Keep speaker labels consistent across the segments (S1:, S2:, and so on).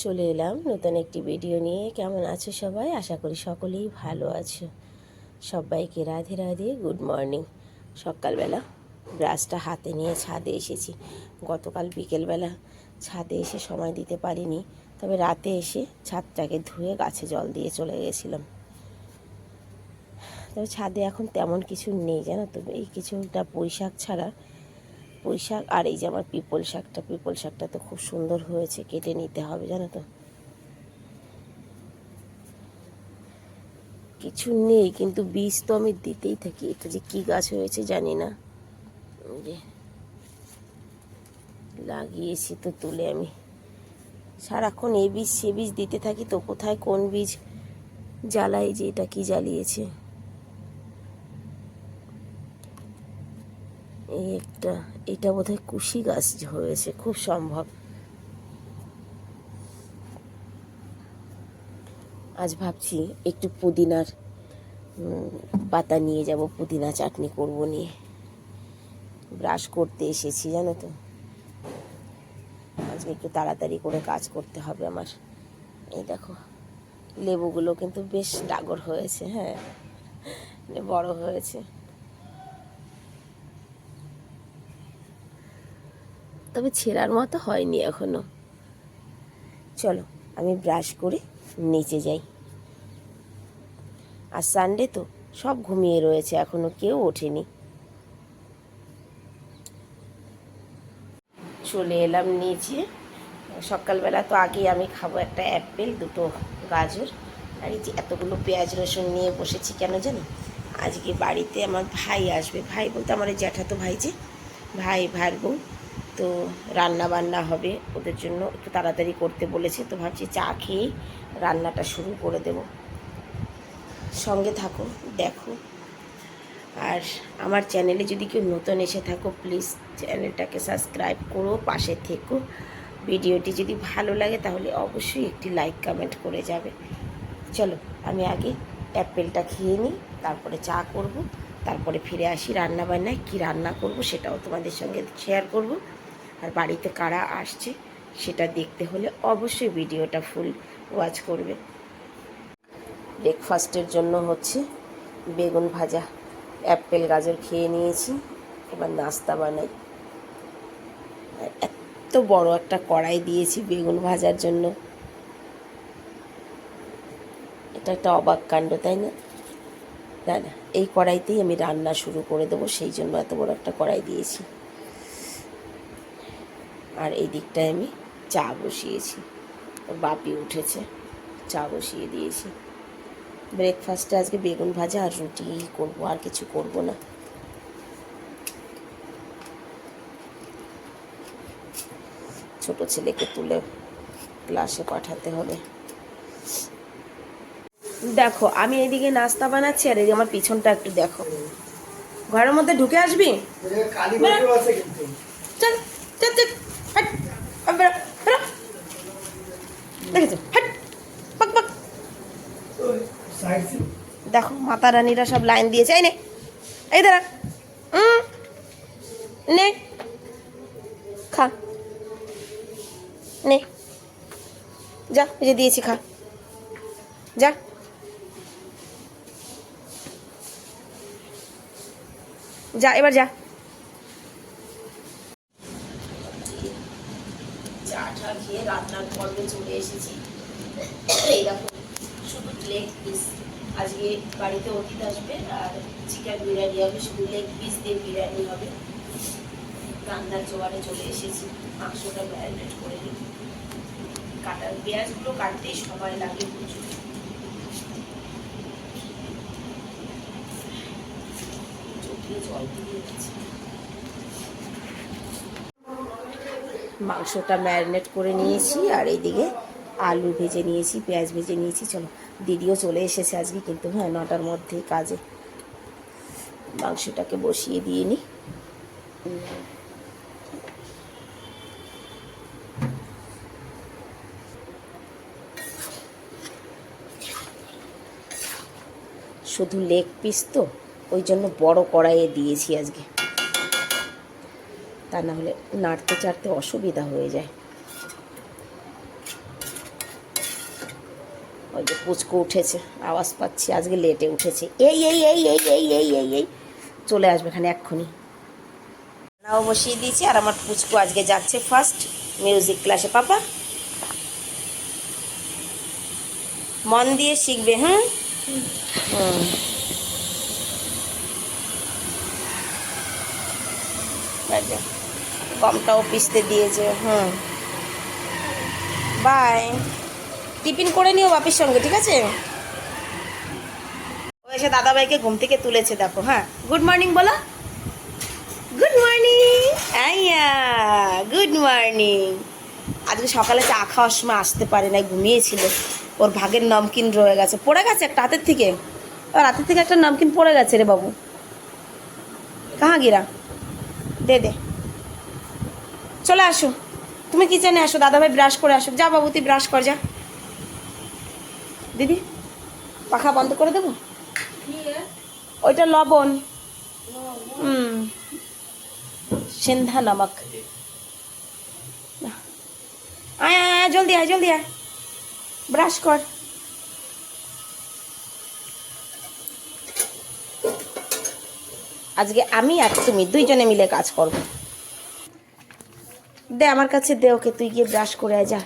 S1: চলে এলাম। নতুন একটি ভিডিও নিয়ে কেমন আছো সবাই? আশা করি সকলেই ভালো আছো। সবাইকে রাধে রাধে গুড মর্নিং সকালবেলা ব্রাশটা হাতে নিয়ে ছাদে এসেছি। গতকাল বিকেলবেলা ছাদে এসে সময় দিতে পারিনি, তবে রাতে এসে ছাদটাকে ধুয়ে গাছে জল দিয়ে চলে গেছিলাম। তবে ছাদে এখন তেমন কিছু নেই, জানো তো? এই কিছুটা পুঁই শাক ছাড়া পুঁই শাক আর এই যে আমার পিপল শাকটা পিপল শাকটা তো খুব সুন্দর হয়েছে, কেটে নিতে হবে, জানো তো। কিছু নেই, কিন্তু বীজ তো আমি দিতেই থাকি। এটা যে কি গাছ হয়েছে জানি না। লাগিয়েছি তো তুলে আমি। সারাক্ষণ এ বীজ সে বীজ দিতে থাকি, তো কোথায় কোন বীজ জ্বালাই যে এটা কি জ্বালিয়েছে? এই একটা, এটা বোধহয় কুশি গাছ হয়েছে, খুব সম্ভব। আজ ভাবছি একটু পুদিনার পাতা নিয়ে যাব, পুদিনা চাটনি করব নিয়ে। ব্রাশ করতে এসেছি, জানো তো। আজকে একটু তাড়াতাড়ি করে কাজ করতে হবে আমার। এই দেখো, লেবুগুলো কিন্তু বেশ ডাগর হয়েছে হ্যাঁ মানে বড় হয়েছে। তবে ছেঁড়ার মতো হয়নি এখনও। চলো, আমি ব্রাশ করে নিচে যাই। আর সানডে তো সব ঘুমিয়ে রয়েছে, এখনও কেউ ওঠেনি। চলে এলাম নিচে। সকালবেলা তো আগেই আমি খাব একটা অ্যাপেল, দুটো গাজর। আর এই যে এতগুলো পেঁয়াজ রসুন নিয়ে বসেছি কেন জানো? আজকে বাড়িতে আমার ভাই আসবে। ভাই বলতে আমার এই জ্যাঠাতো ভাই যে, ভাই ভাইয়ের বউ। তো রান্না বান্না হবে ওদের জন্য একটু তাড়াতাড়ি করতে বলেছে, তো ভাবছি চা খেয়েই রান্নাটা শুরু করে দেব। সঙ্গে থাকো, দেখো। আর আমার চ্যানেলে যদি কেউ নতুন এসে থাকো, প্লিজ চ্যানেলটাকে সাবস্ক্রাইব করো, পাশে থেকো। ভিডিওটি যদি ভালো লাগে তাহলে অবশ্যই একটি লাইক কমেন্ট করে যাবে। চলো, আমি আগে অ্যাপেলটা খেয়ে নিই, তারপরে চা করব, তারপরে ফিরে আসি রান্না বান্নায় কী রান্না করব সেটাও তোমাদের সঙ্গে শেয়ার করব। আর বাড়িতে কারা আসছে সেটা দেখতে হলে অবশ্যই ভিডিওটা ফুল ওয়াচ করবে। ব্রেকফাস্টের জন্য হচ্ছে বেগুন ভাজা, অ্যাপেল, গাজর খেয়ে নিয়েছি, এবার নাস্তা বানাই। এত বড় একটা কড়াই দিয়েছি বেগুন ভাজার জন্য। এটা একটা অবাক কাণ্ড, তাই না? না না, এই কড়াইতেই আমি রান্না শুরু করে দেবো, সেই জন্য এত বড় একটা কড়াই দিয়েছি। আর এই দিকটায় আমি চা বসিয়েছি। বাপি উঠেছে, চা বসিয়ে দিয়েছি। ব্রেকফাস্টে আজকে বেগুন ভাজা আর রুটি করব, আর কিছু করব না। ছোট ছেলেকে তুলে ক্লাসে পাঠাতে হবে। দেখো, আমি এদিকে নাস্তা বানাচ্ছি আর এদিকে আমার পিছনটা একটু দেখো। ঘরের মধ্যে ঢুকে আসবি
S2: কালী বছর আছে কিন্তু
S1: চল চল চল হাট আ, বেরো বেরো দেখেছ হাট, পাক দেখো, মাতা রানীরা সব লাইন দিয়েছে। এই নে, এই দাঁড়া। নে, খা। নে, যা, এই যে দিয়েছি, খা। যা। যা, এবার যা চা টা খেয়ে রান্নার পর্বে চলে এসেছি। এইরকম শুধু লেগ পিস আজকে বাড়িতে অতীত আসবে আর চিকেন বিরিয়ানি হবে, শুধু লেগ পিস দিয়ে বিরিয়ানি হবে। রান্নার জোয়ারে চলে এসেছি, মাংসটা ম্যারিনেট করে নিই। কাটার পেঁয়াজগুলো কাটতেই সময় লাগে প্রচুর। জল দিয়ে গেছে মাংসটা ম্যারিনেট করে নিয়েছি, আর এইদিকে আলু ভেজে নিয়েছি, পেঁয়াজ ভেজে নিয়েছি। চলো, দিদিও চলে এসেছে আজকে, কিন্তু হ্যাঁ নটার মধ্যেই কাজে। মাংসটাকে বসিয়ে দিয়ে নিই শুধু লেগ পিস তো, ওই জন্য বড় কড়াইয়ে দিয়েছি আজকে। তা না হলে নাড়তে চাড়তে অসুবিধা হয়ে যায়। ওই যে পুচকু উঠেছে, আওয়াজ পাচ্ছি, আজকে লেটে উঠেছে। এই এই এই এই এই এই এই এই, চলে আসবে এখানে এক্ষুনি। নাও বসিয়ে দিয়েছি, আর আমার পুচকু আজকে যাচ্ছে ফার্স্ট মিউজিক ক্লাসে পাপা, মন দিয়ে শিখবে হ্যাঁ? হুম। গমটাও পিসতে দিয়েছে, হুম। বাই টিফিন করে নিও বাপির সঙ্গে, ঠিক আছে? ও এসে দাদাভাইকে ঘুম থেকে তুলেছে, দেখো হ্যাঁ। গুড মর্নিং বলো। গুড মর্নিং আইয়া গুড মর্নিং আজকে সকালে চা খাওয়ার সময় আসতে পারে না ঘুমিয়েছিল। ওর ভাগের নমকিন রয়ে গেছে। পড়ে গেছে একটা হাতের থেকে? ওর হাতের থেকে একটা নমকিন পড়ে গেছে রে বাবু। কাহা গিরা? দে দে। চলে আসো। তুমি কিচেনে আসো, দাদাভাই ব্রাশ করে আসো যা বাবু তুই ব্রাশ কর, যা। দিদি, পাখা বন্ধ করে দেবো? ওইটা লবণ। হুম। সিন্ধা নমক। আয় আয় জলদি আয় জলদি আয়। ব্রাশ কর। আজকে আমি আর তুমি দুইজনে মিলে কাজ করব। দে, আমার কাছে দে ওকে, তুই গিয়ে ব্রাশ করে যা।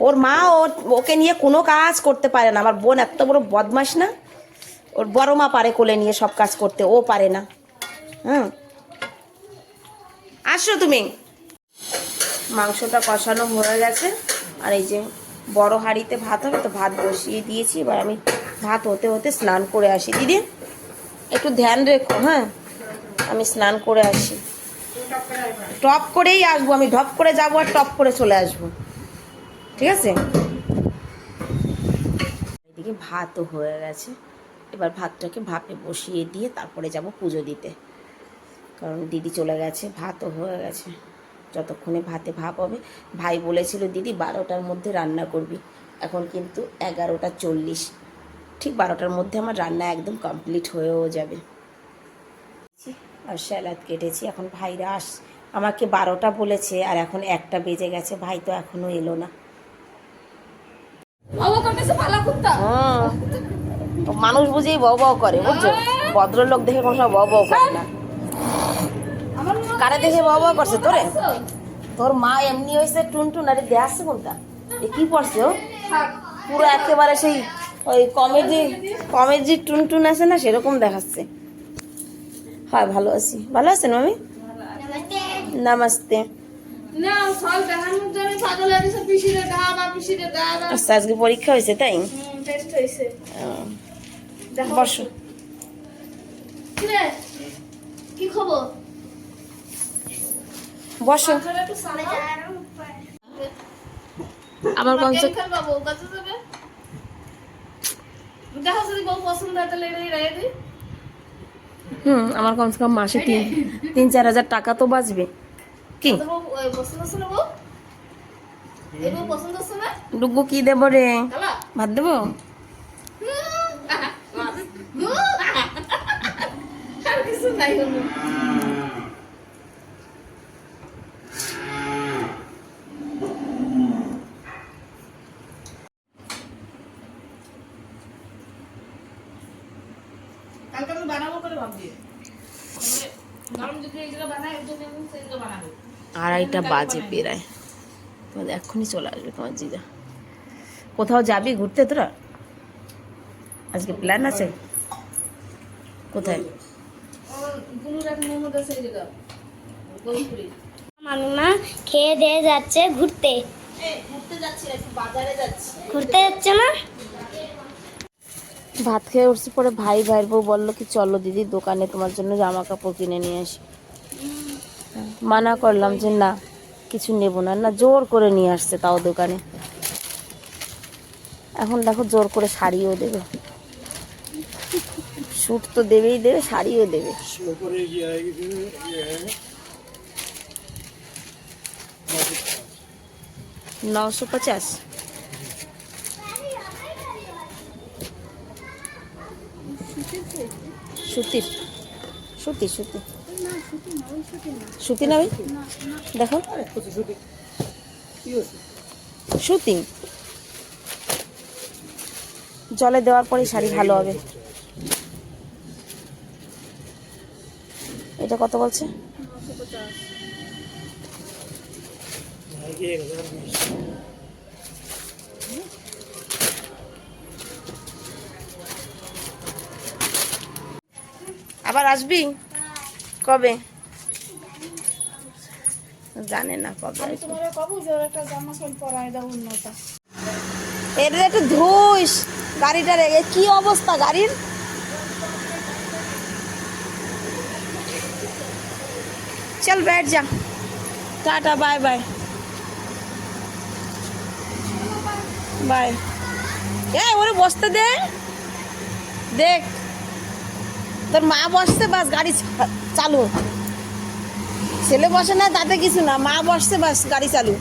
S1: ওর মা ওর, ওকে নিয়ে কোনো কাজ করতে পারে না। আমার বোন এত বড় বদমাস না? ওর বড় মা পারে কোলে নিয়ে সব কাজ করতে, ও পারে না। হুম। আসো তুমি। মাংসটা কষানো হয়ে গেছে। আর এই যে বড় হাঁড়িতে ভাত হবে, তো ভাত বসিয়ে দিয়েছি। এবার আমি ভাত হতে হতে স্নান করে আসি। দিদি, একটু ধ্যান রেখো হ্যাঁ? আমি স্নান করে আসি। টপ করেই আসব, আমি ঢপ করে যাব আর টপ করে চলে আসব। ঠিক আছে? এদিকে ভাতও হয়ে গেছে। এবার ভাতটাকে ভাপে বসিয়ে দিয়ে তারপরে যাব পুজো দিতে। কারণ দিদি চলে গেছে, ভাতও হয়ে গেছে। যতক্ষণে ভাতে ভাপ হবে, ভাই বলেছিল, দিদি, বারোটার মধ্যে রান্না করবি। এখন কিন্তু এগারোটা চল্লিশ। ঠিক বারোটার মধ্যে আমার রান্না একদম কমপ্লিট হয়েও যাবে। স্যালাদ কেটেছি এখন ভাইরা আস আমাকে বারোটা বলেছে আর এখন একটা বেজে গেছে ভাই তো এখনও এলো না। তো মানুষ বুঝেই বউ বউ করে বুঝছ? ভদ্রলোক দেখে কোনো সময় বউ বউ করে না। কারে দেখে বউ বউ করছে? তোরে? তোর মা এমনি হয়েছে টুনটুন আরে দেয়া আসছে কোনটা? এ কি পড়ছে ও? পুরো একেবারে সেই ওই কমেডি কমেডি টুনটুন আছে না সেরকম দেখাচ্ছে। হ্যাঁ ভালো আছি। ভালো আছেন, মামি? নামাস্তে। আচ্ছা আজকে পরীক্ষা হয়েছে, তাই? বসো।
S3: কি খবর
S1: বসো আমার
S3: কনসে দেখা যদি বউ পছন্দ হয়, তাহলে রায় দিই।
S1: হুম আমার কমসে কম মাসে তিন তিন চার হাজার টাকা তো বাঁচবে। কি? ডুগু কি দেবো রে? ভাত দেবো?
S3: কিছু নাই হলো কালকে আমি বানাবো করে ভাবছি মানে গরম যদি এইগুলো বানাই ওই জন্য আমি সেইগুলো বানাবো
S1: আড়াইটা বাজে পেরায়। তোমাদের এক্ষুনি চলে আসবে তোমার জিজা। কোথাও যাবি ঘুরতে তোরা? আজকে প্ল্যান আছে? কোথায়?
S4: খেয়ে দিয়ে যাচ্ছে ঘুরতে।
S1: ঘুরতে যাচ্ছে না? ভাত খেয়ে উঠছি পরে ভাই ভাইয়ের বউ বলল কি চলো দিদি দোকানে তোমার জন্য জামা কাপড় কিনে নিয়ে আসি। মানা করলাম যে না কিছু নেব না। না জোর করে নিয়ে আসছে তাও দোকানে। এখন দেখো জোর করে শাড়িও দেবে। স্যুট তো দেবেই দেবে শাড়িও দেবে।
S2: ইয়ে, ইয়ে, ইয়ে,
S1: নশো পঁচাশ। সুতির। সুতি সুতি সুতি না দেখো। সুতি। জলে দেওয়ার পরে শাড়ি ভালো হবে। এটা কত বলছে? আবার আসবি? কবে জানে না কবে আসবে।
S3: তোমার কবু যে ওর একটা জামা সোল পরায় দাও অন্যটা
S1: এর একটু ধুইস গাড়িটার এ কি অবস্থা গাড়ির চল बैठ जा টাটা বাই বাই বাই এ ওরে বসতে দে দেখ তোর মা বসছে, বাস, গাড়ি চালু। ছেলে বসে না, তাতে কিছু না। মা বসছে, বাস, গাড়ি চালু।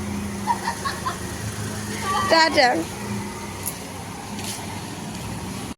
S1: টাটা।